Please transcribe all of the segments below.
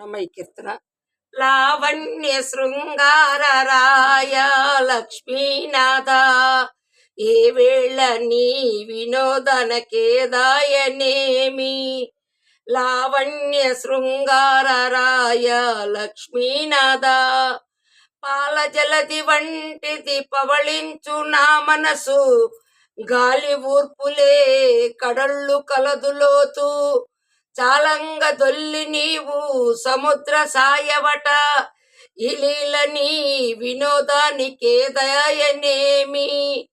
ನಮ್ಮ ಈ ಕೀರ್ತನ లావణ్య శృంగార రాయ లక్ష్మీనాథ ఏ వేళ నీ వినోదనకేదాయనేమి లావణ్య శృంగార రాయ లక్ష్మీనాథ పాల జలది వంటిది పవళించు నా మనసు గాలి ఊర్పులే కడళ్ళు కలదులోతు చాలంగ దొల్లి నీవు సముద్ర సాయవట. ఇలీల నీ వినోదానికేదయనేమి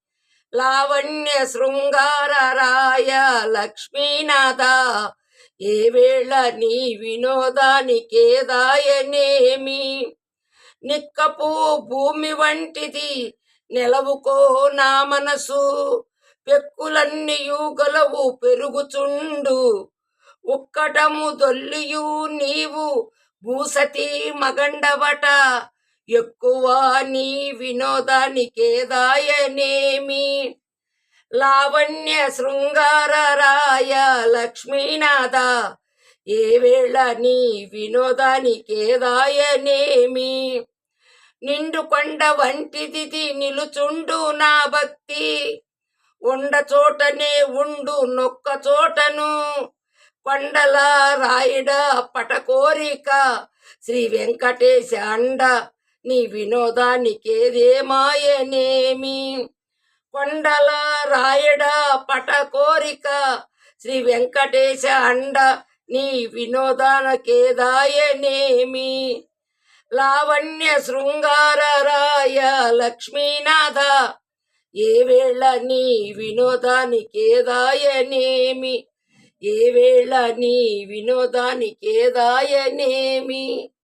లావణ్య శృంగార రాయ లక్ష్మీనాథ. ఏ వేళ నీ వినోదానికేదాయనేమి నిక్కపు భూమి వంటిది నిలవుకో నా మనసు. పెక్కులన్నీయు గలవు పెరుగుచుండు. ఉక్కటము దొల్లియు నీవు భూసతి మగండవట. ఎక్కువ నీ వినోదానికేదాయనేమి లావణ్య శృంగార రాయ లక్ష్మీనాథ ఏ వేళ నీ వినోదానికేదాయనేమి నిండు కొండ వంటిది నిలుచుండు నా భక్తి ఉండ చోటనే ఉండు నొక్క చోటను. కొండల రాయుడ పటకోరిక. శ్రీ వెంకటేశ అండ నీ వినోదానికేదేమాయనేమి కొండల రాయడ పటకోరిక శ్రీ వెంకటేశ అండ నీ వినోదానకేదాయనేమి? లావణ్య శృంగార రాయ లక్ష్మీనాథ ఏ వేళ నీ వినోదానికేదాయనేమి? ఏ వేళ నీ వినోదానికేదాయనేమి?